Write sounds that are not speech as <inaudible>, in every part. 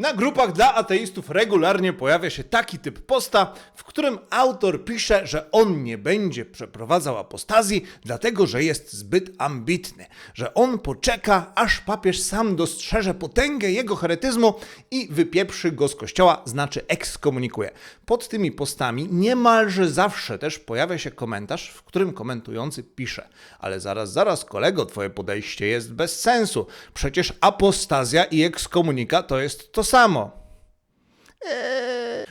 Na grupach dla ateistów regularnie pojawia się taki typ posta, w którym autor pisze, że on nie będzie przeprowadzał apostazji, dlatego że jest zbyt ambitny, że on poczeka, aż papież sam dostrzeże potęgę jego heretyzmu i wypieprzy go z kościoła, znaczy ekskomunikuje. Pod tymi postami niemalże zawsze też pojawia się komentarz, w którym komentujący pisze: Ale zaraz, zaraz, kolego, twoje podejście jest bez sensu. Przecież apostazja i ekskomunika to jest to samo.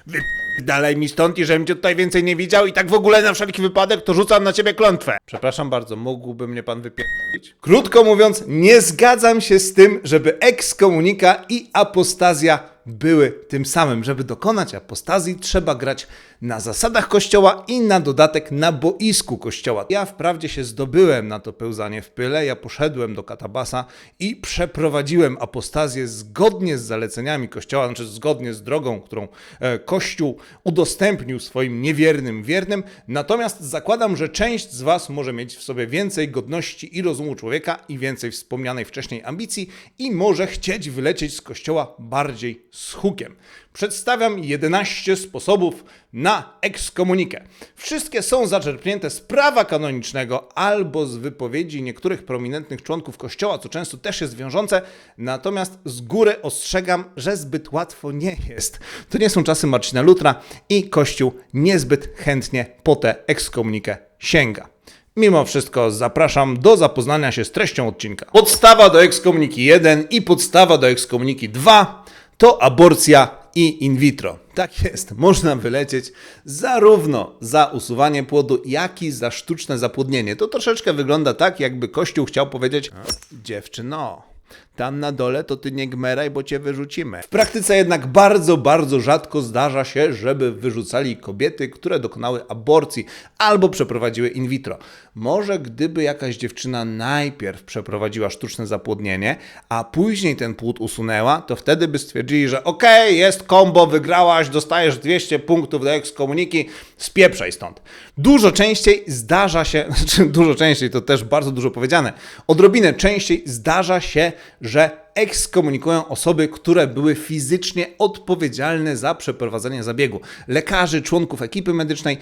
Wy... Dalej mi stąd i żebym cię tutaj więcej nie widział i tak w ogóle na wszelki wypadek to rzucam na ciebie klątwę. Przepraszam bardzo, mógłby mnie pan wypierdolić? Krótko mówiąc, nie zgadzam się z tym, żeby ekskomunika i apostazja były tym samym. Żeby dokonać apostazji, trzeba grać na zasadach kościoła i na dodatek na boisku kościoła. Ja wprawdzie się zdobyłem na to pełzanie w pyle, ja poszedłem do Katabasa i przeprowadziłem apostazję zgodnie z zaleceniami kościoła, znaczy zgodnie z drogą, którą e, kościół udostępnił swoim niewiernym wiernym. Natomiast zakładam, że część z Was może mieć w sobie więcej godności i rozumu człowieka i więcej wspomnianej wcześniej ambicji i może chcieć wylecieć z kościoła bardziej z hukiem. Przedstawiam 11 sposobów na ekskomunikę. Wszystkie są zaczerpnięte z prawa kanonicznego albo z wypowiedzi niektórych prominentnych członków Kościoła, co często też jest wiążące, natomiast z góry ostrzegam, że zbyt łatwo nie jest. To nie są czasy Marcina Lutra i Kościół niezbyt chętnie po tę ekskomunikę sięga. Mimo wszystko zapraszam do zapoznania się z treścią odcinka. Podstawa do ekskomuniki 1 i podstawa do ekskomuniki 2 to aborcja i in vitro. Tak jest, można wylecieć zarówno za usuwanie płodu, jak i za sztuczne zapłodnienie. To troszeczkę wygląda tak, jakby Kościół chciał powiedzieć: Dziewczyno, tam na dole to ty nie gmeraj, bo cię wyrzucimy. W praktyce jednak bardzo, bardzo rzadko zdarza się, żeby wyrzucali kobiety, które dokonały aborcji albo przeprowadziły in vitro. Może gdyby jakaś dziewczyna najpierw przeprowadziła sztuczne zapłodnienie, a później ten płód usunęła, to wtedy by stwierdzili, że okej, jest kombo, wygrałaś, dostajesz 200 punktów do ekskomuniki, spieprzaj stąd. Dużo częściej zdarza się, <laughs> znaczy dużo częściej, to też bardzo dużo powiedziane, odrobinę częściej zdarza się, że ekskomunikują osoby, które były fizycznie odpowiedzialne za przeprowadzenie zabiegu. Lekarzy, członków ekipy medycznej.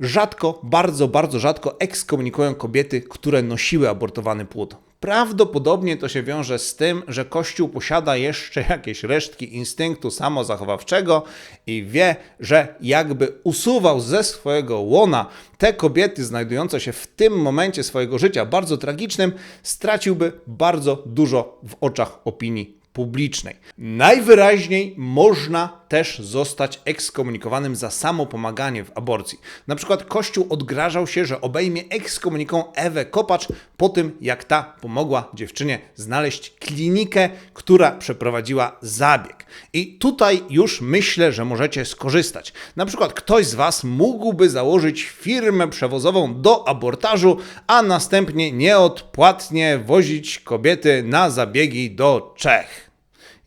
Rzadko, bardzo, bardzo rzadko ekskomunikują kobiety, które nosiły abortowany płód. Prawdopodobnie to się wiąże z tym, że Kościół posiada jeszcze jakieś resztki instynktu samozachowawczego i wie, że jakby usuwał ze swojego łona te kobiety znajdujące się w tym momencie swojego życia bardzo tragicznym, straciłby bardzo dużo w oczach opinii publicznej. Najwyraźniej można też zostać ekskomunikowanym za samo pomaganie w aborcji. Na przykład Kościół odgrażał się, że obejmie ekskomuniką Ewę Kopacz po tym, jak ta pomogła dziewczynie znaleźć klinikę, która przeprowadziła zabieg. I tutaj już myślę, że możecie skorzystać. Na przykład ktoś z Was mógłby założyć firmę przewozową do abortażu, a następnie nieodpłatnie wozić kobiety na zabiegi do Czech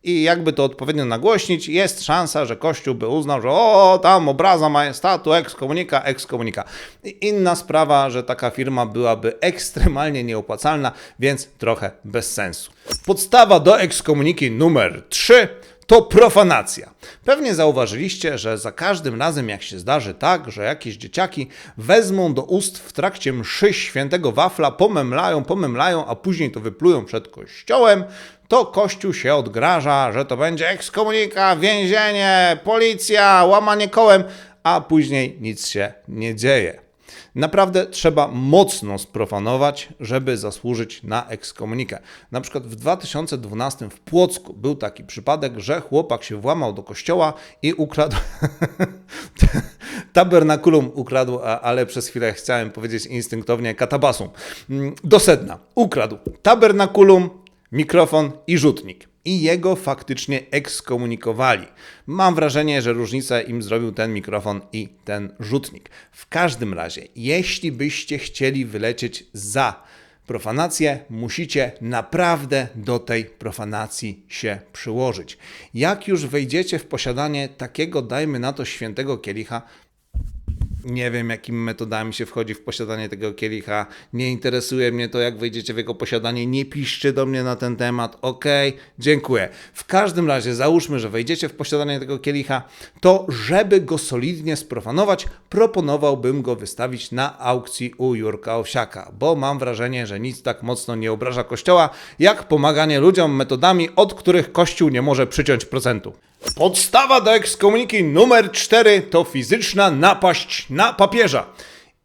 i jakby to odpowiednio nagłośnić, jest szansa, że Kościół by uznał, że o, tam obraza majestatu, ekskomunika, ekskomunika. Inna sprawa, że taka firma byłaby ekstremalnie nieopłacalna, więc trochę bez sensu. Podstawa do ekskomuniki numer 3 to profanacja. Pewnie zauważyliście, że za każdym razem, jak się zdarzy tak, że jakieś dzieciaki wezmą do ust w trakcie mszy świętego wafla, pomemlają, pomemlają, a później to wyplują przed kościołem, to Kościół się odgraża, że to będzie ekskomunika, więzienie, policja, łamanie kołem, a później nic się nie dzieje. Naprawdę trzeba mocno sprofanować, żeby zasłużyć na ekskomunikę. Na przykład w 2012 w Płocku był taki przypadek, że chłopak się włamał do kościoła i ukradł. <laughs> Tabernakulum ukradł, ale przez chwilę chciałem powiedzieć instynktownie katabasum. Mm, Do sedna. Ukradł tabernakulum, mikrofon i rzutnik. I jego faktycznie ekskomunikowali. Mam wrażenie, że różnicę im zrobił ten mikrofon i ten rzutnik. W każdym razie, jeśli byście chcieli wylecieć za profanację, musicie naprawdę do tej profanacji się przyłożyć. Jak już wejdziecie w posiadanie takiego, dajmy na to, świętego kielicha, Nie wiem, jakimi metodami się wchodzi w posiadanie tego kielicha. Nie interesuje mnie to, jak wejdziecie w jego posiadanie. Nie piszcie do mnie na ten temat. Ok, dziękuję. W każdym razie, załóżmy, że wejdziecie w posiadanie tego kielicha, to żeby go solidnie sprofanować, proponowałbym go wystawić na aukcji u Jurka Owsiaka, bo mam wrażenie, że nic tak mocno nie obraża Kościoła, jak pomaganie ludziom metodami, od których Kościół nie może przyciąć procentu. Podstawa do ekskomuniki numer 4 to fizyczna napaść na papieża.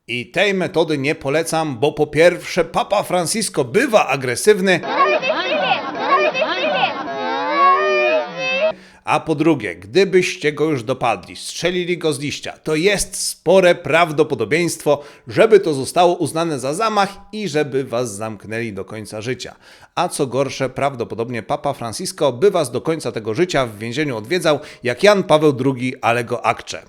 I tej metody nie polecam, bo po pierwsze Papa Francisco bywa agresywny, a po drugie, gdybyście go już dopadli, strzelili go z liścia, to jest spore prawdopodobieństwo, żeby to zostało uznane za zamach i żeby was zamknęli do końca życia. A co gorsze, prawdopodobnie Papa Francisco by was do końca tego życia w więzieniu odwiedzał, jak Jan Paweł II, ale go akcze.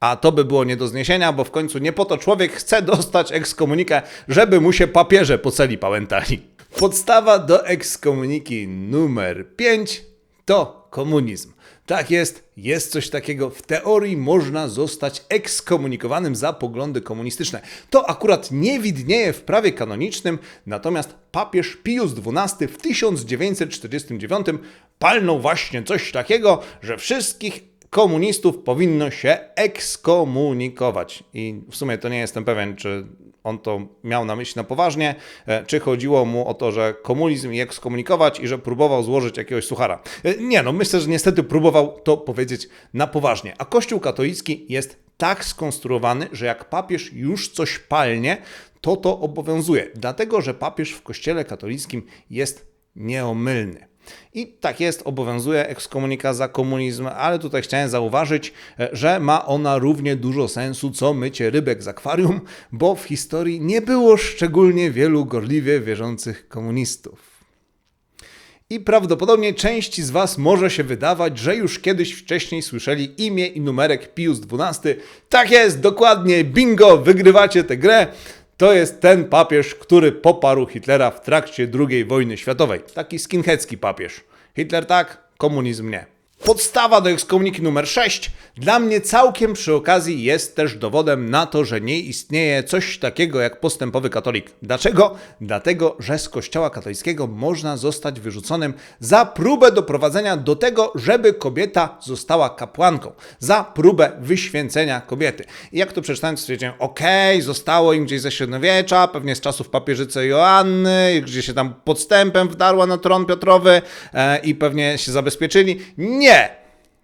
A to by było nie do zniesienia, bo w końcu nie po to człowiek chce dostać ekskomunikę, żeby mu się papieże po celi pałętali. Podstawa do ekskomuniki numer 5 to komunizm. Tak jest, jest coś takiego. W teorii można zostać ekskomunikowanym za poglądy komunistyczne. To akurat nie widnieje w prawie kanonicznym, natomiast papież Pius XII w 1949 palnął właśnie coś takiego, że wszystkich komunistów powinno się ekskomunikować. I w sumie to nie jestem pewien, czy on to miał na myśli na poważnie, e, czy chodziło mu o to, że komunizm i ekskomunikować i że próbował złożyć jakiegoś suchara. E, Nie, no myślę, że niestety próbował to powiedzieć na poważnie. A Kościół katolicki jest tak skonstruowany, że jak papież już coś palnie, to to obowiązuje. Dlatego, że papież w Kościele katolickim jest nieomylny. I tak jest, obowiązuje ekskomunika za komunizm, ale tutaj chciałem zauważyć, e, że ma ona równie dużo sensu co mycie rybek z akwarium, bo w historii nie było szczególnie wielu gorliwie wierzących komunistów. I prawdopodobnie części z Was może się wydawać, że już kiedyś wcześniej słyszeli imię i numerek Pius XII. Tak jest, dokładnie, bingo, wygrywacie tę grę. To jest ten papież, który poparł Hitlera w trakcie II wojny światowej. Taki skinheadzki papież. Hitler tak, komunizm nie. Podstawa do ekskomuniki numer 6 dla mnie całkiem przy okazji jest też dowodem na to, że nie istnieje coś takiego jak postępowy katolik. Dlaczego? Dlatego, że z kościoła katolickiego można zostać wyrzuconym za próbę doprowadzenia do tego, żeby kobieta została kapłanką. Za próbę wyświęcenia kobiety. I jak to przeczytałem, stwierdziłem, okej, zostało im gdzieś ze średniowiecza, pewnie z czasów papieżycy Joanny, gdzie się tam podstępem wdarła na tron Piotrowy e, i pewnie się zabezpieczyli. Nie!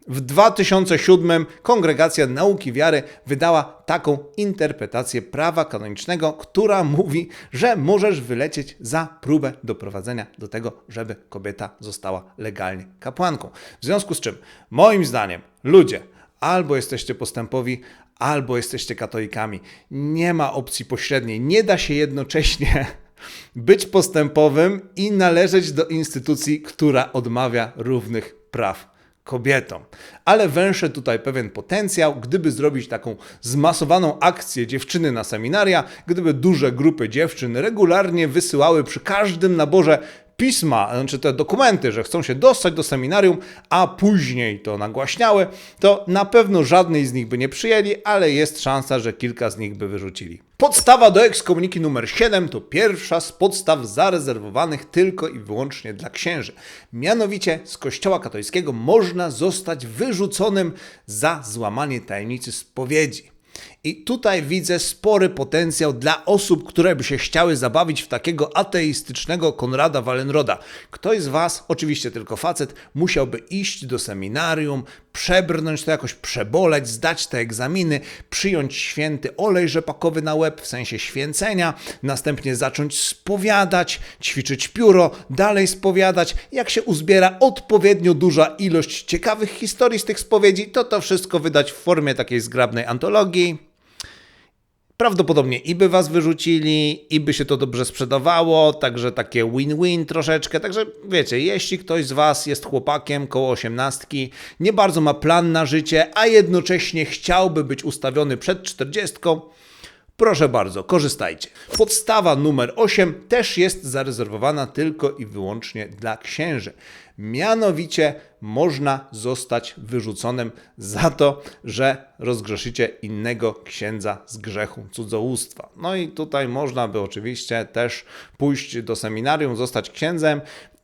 W 2007 Kongregacja Nauki Wiary wydała taką interpretację prawa kanonicznego, która mówi, że możesz wylecieć za próbę doprowadzenia do tego, żeby kobieta została legalnie kapłanką. W związku z czym, moim zdaniem, ludzie, albo jesteście postępowi, albo jesteście katolikami. Nie ma opcji pośredniej. Nie da się jednocześnie <laughs> być postępowym i należeć do instytucji, która odmawia równych praw kobietom. Ale węszę tutaj pewien potencjał, gdyby zrobić taką zmasowaną akcję dziewczyny na seminaria, gdyby duże grupy dziewczyn regularnie wysyłały przy każdym naborze pisma, znaczy te dokumenty, że chcą się dostać do seminarium, a później to nagłaśniały, to na pewno żadnej z nich by nie przyjęli, ale jest szansa, że kilka z nich by wyrzucili. Podstawa do ekskomuniki numer 7 to pierwsza z podstaw zarezerwowanych tylko i wyłącznie dla księży. Mianowicie z kościoła katolickiego można zostać wyrzuconym za złamanie tajemnicy spowiedzi. I tutaj widzę spory potencjał dla osób, które by się chciały zabawić w takiego ateistycznego Konrada Wallenroda. Ktoś z Was, oczywiście tylko facet, musiałby iść do seminarium, przebrnąć to jakoś, przeboleć, zdać te egzaminy, przyjąć święty olej rzepakowy na łeb w sensie święcenia, następnie zacząć spowiadać, ćwiczyć pióro, dalej spowiadać. Jak się uzbiera odpowiednio duża ilość ciekawych historii z tych spowiedzi, to to wszystko wydać w formie takiej zgrabnej antologii. Prawdopodobnie i by was wyrzucili, i by się to dobrze sprzedawało, także takie win-win troszeczkę. Także wiecie, jeśli ktoś z was jest chłopakiem koło osiemnastki, nie bardzo ma plan na życie, a jednocześnie chciałby być ustawiony przed czterdziestką, Proszę bardzo, korzystajcie. Podstawa numer 8 też jest zarezerwowana tylko i wyłącznie dla księży. Mianowicie można zostać wyrzuconym za to, że rozgrzeszycie innego księdza z grzechu cudzołóstwa. No i tutaj można by oczywiście też pójść do seminarium, zostać księdzem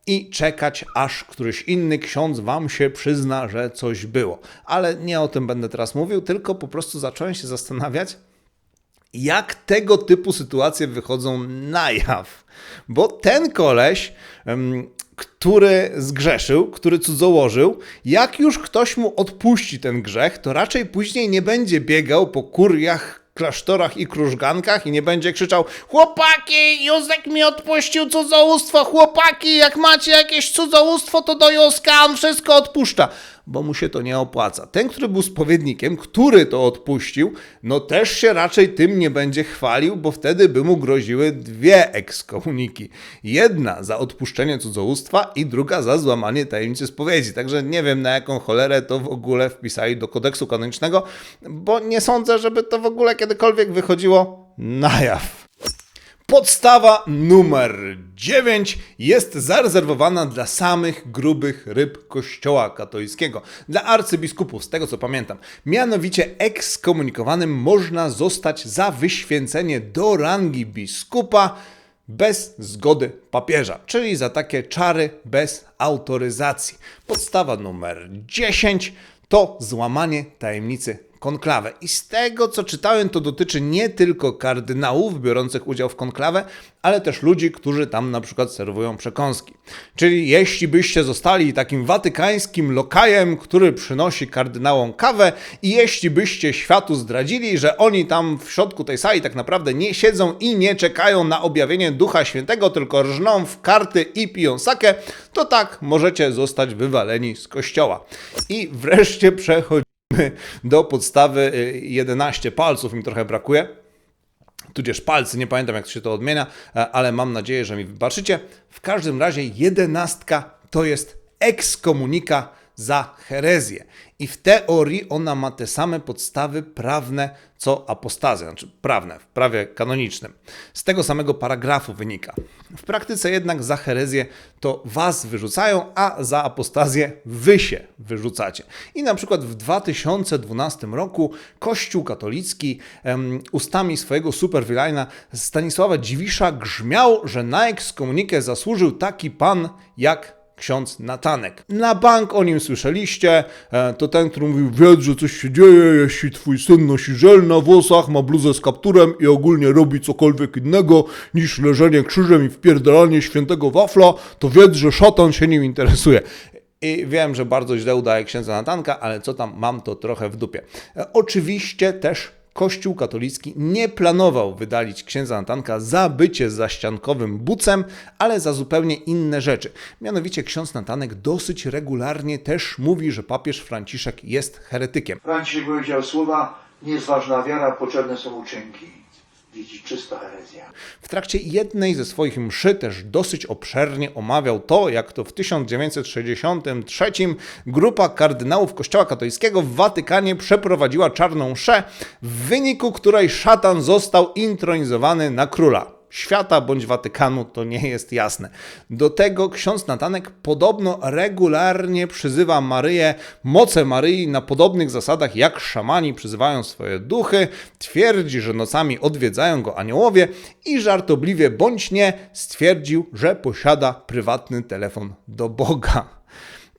i czekać, aż któryś inny ksiądz wam się przyzna, że coś było. Ale nie o tym będę teraz mówił, tylko po prostu zacząłem się zastanawiać, jak tego typu sytuacje wychodzą na jaw. Bo ten koleś, który zgrzeszył, który cudzołożył, jak już ktoś mu odpuści ten grzech, to raczej później nie będzie biegał po kuriach, klasztorach i krużgankach i nie będzie krzyczał Chłopaki, Józek mi odpuścił cudzołóstwo, chłopaki, jak macie jakieś cudzołóstwo, to do Józka on wszystko odpuszcza bo mu się to nie opłaca. Ten, który był spowiednikiem, który to odpuścił, no też się raczej tym nie będzie chwalił, bo wtedy by mu groziły dwie ekskomuniki. Jedna za odpuszczenie cudzołóstwa i druga za złamanie tajemnicy spowiedzi. Także nie wiem na jaką cholerę to w ogóle wpisali do kodeksu kanonicznego, bo nie sądzę, żeby to w ogóle kiedykolwiek wychodziło na jaw. Podstawa numer 9 jest zarezerwowana dla samych grubych ryb Kościoła katolickiego, dla arcybiskupów, z tego co pamiętam. Mianowicie ekskomunikowanym można zostać za wyświęcenie do rangi biskupa bez zgody papieża, czyli za takie czary bez autoryzacji. Podstawa numer 10 to złamanie tajemnicy konklawę. I z tego, co czytałem, to dotyczy nie tylko kardynałów biorących udział w konklawę, ale też ludzi, którzy tam na przykład serwują przekąski. Czyli jeśli byście zostali takim watykańskim lokajem, który przynosi kardynałom kawę i jeśli byście światu zdradzili, że oni tam w środku tej sali tak naprawdę nie siedzą i nie czekają na objawienie Ducha Świętego, tylko rżną w karty i piją sakę, to tak możecie zostać wywaleni z kościoła. I wreszcie przechodzimy <laughs> do podstawy y, 11 palców, mi trochę brakuje. Tudzież palcy, nie pamiętam jak się to odmienia, e, ale mam nadzieję, że mi wybaczycie. W każdym razie jedenastka to jest ekskomunika za herezję. I w teorii ona ma te same podstawy prawne co apostazja, znaczy prawne, w prawie kanonicznym. Z tego samego paragrafu wynika. W praktyce jednak za herezję to was wyrzucają, a za apostazję wy się wyrzucacie. I na przykład w 2012 roku Kościół katolicki em, ustami swojego superwilajna Stanisława Dziwisza grzmiał, że na ekskomunikę zasłużył taki pan jak ksiądz Natanek. Na bank o nim słyszeliście, e, to ten, który mówił, wiedz, że coś się dzieje, jeśli twój syn nosi żel na włosach, ma bluzę z kapturem i ogólnie robi cokolwiek innego niż leżenie krzyżem i wpierdalanie świętego wafla, to wiedz, że szatan się nim interesuje. I wiem, że bardzo źle udaje księdza Natanka, ale co tam mam, to trochę w dupie. E, Oczywiście też Kościół katolicki nie planował wydalić księdza Natanka za bycie zaściankowym bucem, ale za zupełnie inne rzeczy. Mianowicie ksiądz Natanek dosyć regularnie też mówi, że papież Franciszek jest heretykiem. Franciszek powiedział słowa, nie jest ważna wiara, potrzebne są uczynki. Widzi czysta herezja. W trakcie jednej ze swoich mszy też dosyć obszernie omawiał to, jak to w 1963 grupa kardynałów Kościoła katolickiego w Watykanie przeprowadziła czarną mszę, w wyniku której szatan został intronizowany na króla. Świata bądź Watykanu to nie jest jasne. Do tego ksiądz Natanek podobno regularnie przyzywa Maryję, moce Maryi na podobnych zasadach jak szamani przyzywają swoje duchy, twierdzi, że nocami odwiedzają go aniołowie i żartobliwie bądź nie stwierdził, że posiada prywatny telefon do Boga.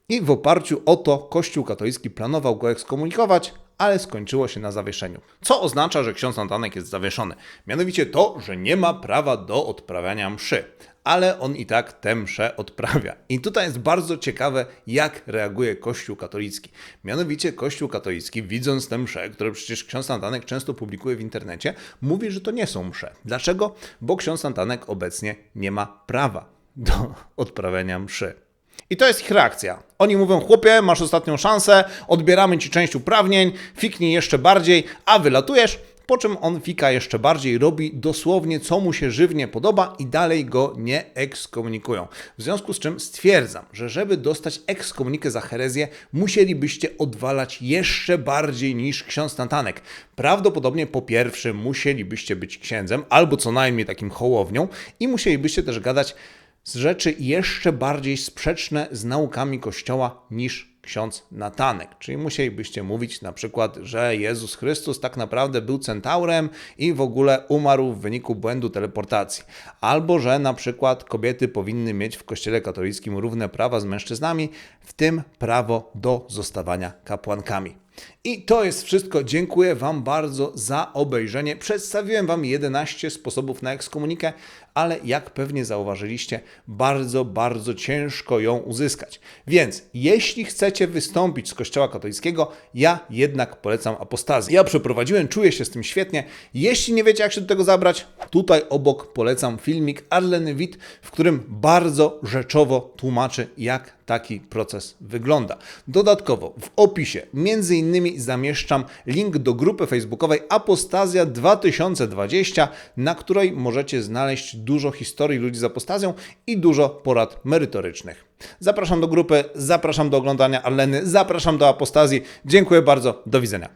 I w oparciu o to Kościół katolicki planował go ekskomunikować, ale skończyło się na zawieszeniu. Co oznacza, że ksiądz Natanek jest zawieszony? Mianowicie to, że nie ma prawa do odprawiania mszy. Ale on i tak tę mszę odprawia. I tutaj jest bardzo ciekawe, jak reaguje Kościół katolicki. Mianowicie Kościół katolicki, widząc tę mszę, które przecież ksiądz Natanek często publikuje w internecie, mówi, że to nie są msze. Dlaczego? Bo ksiądz Natanek obecnie nie ma prawa do odprawiania mszy. I to jest ich reakcja. Oni mówią, chłopie, masz ostatnią szansę, odbieramy ci część uprawnień, fiknij jeszcze bardziej, a wylatujesz. po czym on fika jeszcze bardziej, robi dosłownie co mu się żywnie podoba i dalej go nie ekskomunikują. W związku z czym stwierdzam, że żeby dostać ekskomunikę za herezję, musielibyście odwalać jeszcze bardziej niż ksiądz Natanek. Prawdopodobnie po pierwsze musielibyście być księdzem, albo co najmniej takim hołownią i musielibyście też gadać z rzeczy jeszcze bardziej sprzeczne z naukami Kościoła niż ksiądz Natanek. Czyli musielibyście mówić na przykład, że Jezus Chrystus tak naprawdę był centaurem i w ogóle umarł w wyniku błędu teleportacji. Albo że na przykład kobiety powinny mieć w Kościele katolickim równe prawa z mężczyznami, w tym prawo do zostawania kapłankami. I to jest wszystko. Dziękuję Wam bardzo za obejrzenie. Przedstawiłem Wam 11 sposobów na ekskomunikę, ale jak pewnie zauważyliście, bardzo, bardzo ciężko ją uzyskać. Więc jeśli chcecie wystąpić z Kościoła katolickiego, ja jednak polecam apostazję. Ja przeprowadziłem, czuję się z tym świetnie. Jeśli nie wiecie, jak się do tego zabrać, tutaj obok polecam filmik Arleny Witt, w którym bardzo rzeczowo tłumaczy, jak taki proces wygląda. Dodatkowo w opisie między innymi zamieszczam link do grupy facebookowej Apostazja 2020, na której możecie znaleźć dużo historii ludzi z apostazją i dużo porad merytorycznych. Zapraszam do grupy, zapraszam do oglądania Arleny, zapraszam do apostazji. Dziękuję bardzo, do widzenia.